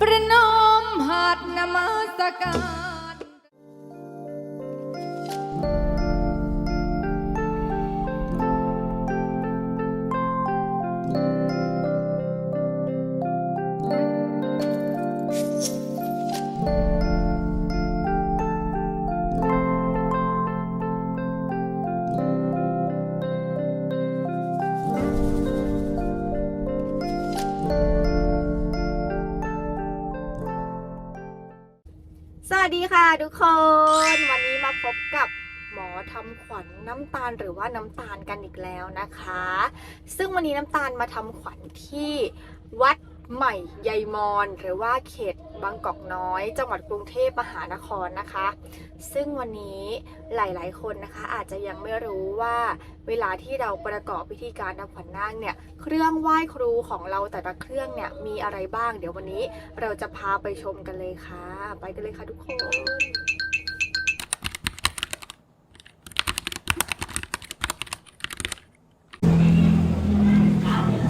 ประนมหัดนมัสการ สวัสดีค่ะทุกคน วันนี้มาพบกับหมอทำขวัญน้ำตาลหรือว่าน้ำตาลกันอีกแล้วนะคะ ซึ่งวันนี้น้ำตาลมาทำขวัญที่วัด ใหม่ใยมอนหรือว่าเขตบางกอกน้อย จังหวัดกรุงเทพมหานครนะคะ ซึ่งวันนี้หลายๆ คนนะคะอาจจะยังไม่รู้ว่าเวลาที่เราประกอบพิธีการทำขวัญนาคเนี่ยเครื่องไหว้ครูของเราแต่ละเครื่องเนี่ยมีอะไรบ้าง เดี๋ยววันนี้เราจะพาไปชมกันเลยค่ะ ไปกันเลยค่ะทุกคน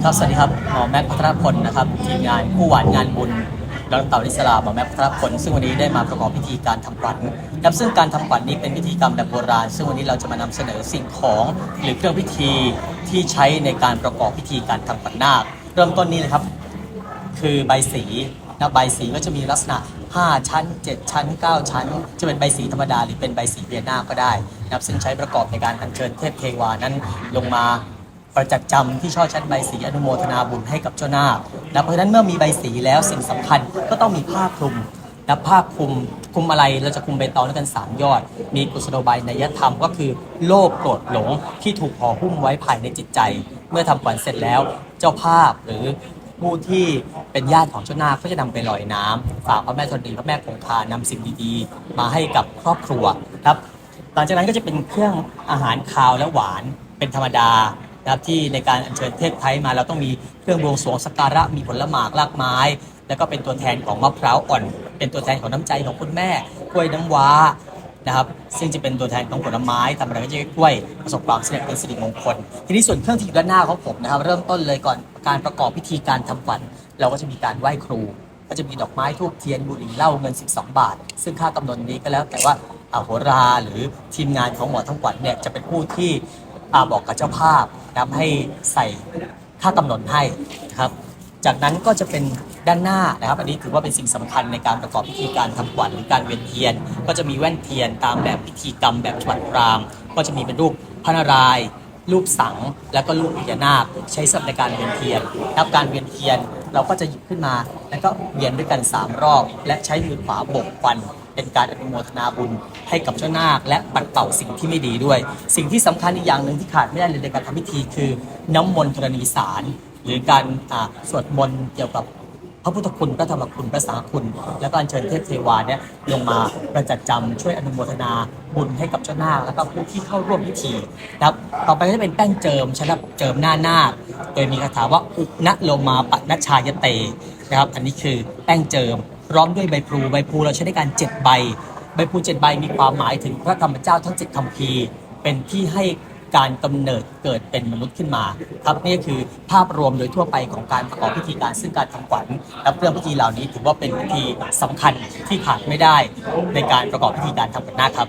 ครับสวัสดีครับหมอแม็กพัทรพลนะครับทีมงานผู้หวานงานบุญดอนเต่านิสลาหมอแม็กพัทรพลซึ่งวันนี้ได้มาประกอบพิธีการทำขวัญครับซึ่งการทำขวัญนี้เป็นพิธีกรรมแบบโบราณ ซึ่งวันนี้เราจะมานำเสนอสิ่งของหรือเครื่องพิธีที่ใช้ในการประกอบพิธีการทำขวัญนาค เริ่มต้นนี้เลยครับ คือใบสีนะใบสีก็จะมีลักษณะ 5 ชั้น 7 ชั้น 9 ชั้น จะเป็นใบสีธรรมดาหรือเป็นใบสีเบียนาก็ได้นับซึ่งใช้ประกอบในการอัญเชิญเทพเทวานั้นลงมา ประจักษ์จำที่ช่อชั้นใบสีอนุโมทนาบุญให้กับเจ้านาคนะเพราะฉะนั้นเมื่อมีใบสีแล้วสิ่งสำคัญก็ต้องมีผ้าคลุมนะผ้าคลุมคลุมอะไรเราจะคลุมใบตองด้วยกัน 3 ยอด มีกุศโลบายในยธรรมก็คือโลภโกรธหลงที่ถูกห่อหุ้มไว้ภายในจิตใจ เมื่อทำขวัญเสร็จแล้วเจ้าภาพหรือผู้ที่เป็นญาติของเจ้านาคก็จะนำไปลอยน้ำฝากพระแม่ธรณีพระแม่คงคานำสิ่งดีๆ มาให้กับครอบครัวครับหลังจากนั้นก็จะเป็นเครื่องอาหารคาวและหวานเป็นธรรมดา นะครับที่ในการอัญเชิญเทพไทยมาเราต้องมีเครื่องบวงสรวงสักการะมีผลหมากรากไม้ แล้วก็เป็นตัวแทนของมะพร้าวอ่อน เป็นตัวแทนของน้ำใจของคุณแม่กล้วยน้ำว้านะครับซึ่งจะเป็นตัวแทนของผลไม้ทำอะไรก็จะกล้วยประสบความสำเร็จเป็นสิริมงคล ทีนี้ส่วนเครื่องที่อยู่ด้านหน้าของผมนะครับเริ่มต้นเลยก่อนการประกอบพิธีการทำขวัญเราก็จะมีการไหว้ครู ก็จะมีดอกไม้ทูบเทียนบุหรี่เหล้าเงิน 12 บาท ซึ่งค่ากำหนดนี้ก็แล้วแต่ว่าอาโหราหรือทีมงานของหมอทำขวัญเนี่ยจะเป็นผู้ที่ บอกกับเจ้าภาพนะครับให้ใส่ค่ากำหนดให้นะครับจากนั้นก็จะเป็นด้านหน้านะครับ อันนี้ถือว่าเป็นสิ่งสำคัญในการประกอบพิธีการทำขวัญหรือการเวียนเทียน ก็จะมีแว่นเทียนตามแบบพิธีกรรมแบบฉบับพราม ก็จะมีเป็นรูปพระนารายรูปสังแล้วก็รูปพญานาคใช้สำหรับการเวียนเทียนนะครับการเวียนเทียนเราก็จะหยิบขึ้นมา แล้วก็เวียนด้วยกัน 3 รอบ และใช้มือขวาโบกควัน เป็นการอนุโมทนาบุญให้กับเจ้านาคและปัดเป่าสิ่งที่ไม่ดีด้วย สิ่งที่สำคัญอีกอย่างหนึ่งที่ขาดไม่ได้เลยในการทำพิธีคือน้ำมนต์ธรณีสาร หรือการอ่าสวดมนต์เกี่ยวกับพระพุทธคุณพระธรรมคุณพระสางฆ์คุณ แล้วก็อัญเชิญเทพเทวาเนี่ยลงมาประจัดจำช่วยอนุโมทนาบุญให้กับเจ้านาคแล้วก็ผู้ที่เข้าร่วมพิธีนะครับ ต่อไปก็จะเป็นแป้งเจิมชนะเจิมหน้านาคโดยมีคาถาว่าอุณโลมาปะนชายเตนะครับ อันนี้คือแป้งเจิม พร้อมด้วยใบพลูใบพลูเราใช้ในการเจ็ดใบ ใบพลูเจ็ดใบมีความหมายถึงพระธรรมเจ้าทั้งเจ็ดคำพีเป็นที่ให้การกำเนิดเกิดเป็นมนุษย์ขึ้นมาครับนี่คือภาพรวมโดยทั่วไปของการประกอบพิธีการซึ่งการทำขวัญและเรื่องพิธีเหล่านี้ถือว่าเป็นพิธีสำคัญที่ขาดไม่ได้ ในการประกอบพิธีการทำขวัญนาคครับ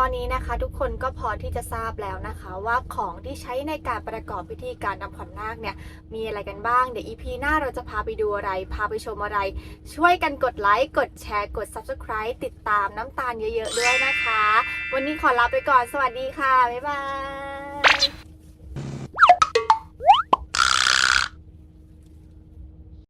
อนนี้นะคะทุกคนก็พอที่จะทราบแล้วนะคะว่าของที่ใช้ในการประกอบพิธีการนำขวัญนาคเนี่ยมีอะไรกันบ้างเดี๋ยวอีพีหน้าเราจะพาไปดูอะไร พาไปชมอะไร ช่วยกันกดไลค์กดแชร์กด Subscribe ติดตามน้ำตาลเยอะๆด้วยนะคะ วันนี้ขอลาไปก่อนสวัสดีค่ะ บ๊ายบาย